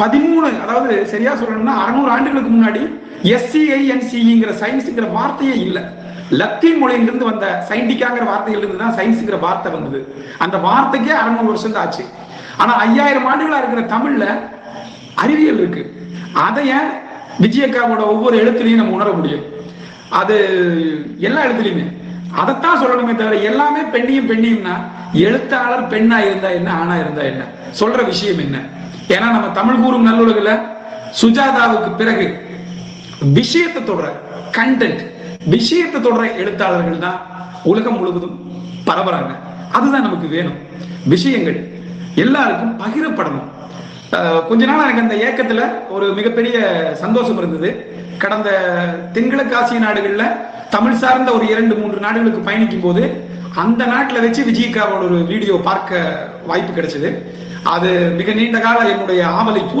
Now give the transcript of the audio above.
பதிமூணு அதாவது சரியா சொல்லணும்னா அறுநூறு ஆண்டுகளுக்கு முன்னாடி எஸ்சிஐஎன்சிங்கிற சயின்ஸுங்கிற வார்த்தையே இல்லை. லத்தீன் மொழியிலிருந்து வந்த சயின்டிக்காங்கிற வார்த்தையிலிருந்து தான் சயின்ஸுங்கிற வார்த்தை வந்தது. அந்த வார்த்தைக்கே அறுநூறு வருஷம் தான் ஆச்சு. ஆனா ஐயாயிரம் ஆண்டுகளா இருக்கிற தமிழ்ல அறிவியல் இருக்கு. அதை ஏன் விஜயக்காவோட ஒவ்வொரு எழுத்துலையும் நம்ம உணர முடியும்? அது எல்லா எழுத்துலையுமே. அதைத்தான் சொல்லணுமே தவிர எல்லாமே பெண்ணியும் பெண்ணியும்னா எழுத்தாளர் பெண்ணா இருந்தா என்ன ஆணா இருந்தா என்ன? சொல்ற விஷயம் என்ன? ஏன்னா நம்ம தமிழ் கூறும் நல்லுலகில் சுஜாதாவுக்கு பிறகு விஷயத்தை தொடர கண்டென்ட் விஷயத்தை தொடர எழுத்தாளர்கள் தான் உலகம் முழுவதும் பரவுறாங்க. அதுதான் நமக்கு வேணும். விஷயங்கள் எல்லாருக்கும் பகிரப்படணும். அஹ் கொஞ்ச நாள் எனக்கு அந்த ஏக்கத்துல ஒரு மிகப்பெரிய சந்தோஷம் இருந்தது. கடந்த தென்கிழக்கு ஆசிய நாடுகள்ல தமிழ் சார்ந்த ஒரு இரண்டு மூன்று நாடுகளுக்கு பயணிக்கும் போது அந்த நாட்டில் வச்சு விஜயகாவோட ஒரு வீடியோ பார்க்க வாய்ப்பு கிடைச்சது. அது மிக நீண்ட கால என்னுடைய ஆவலை பூ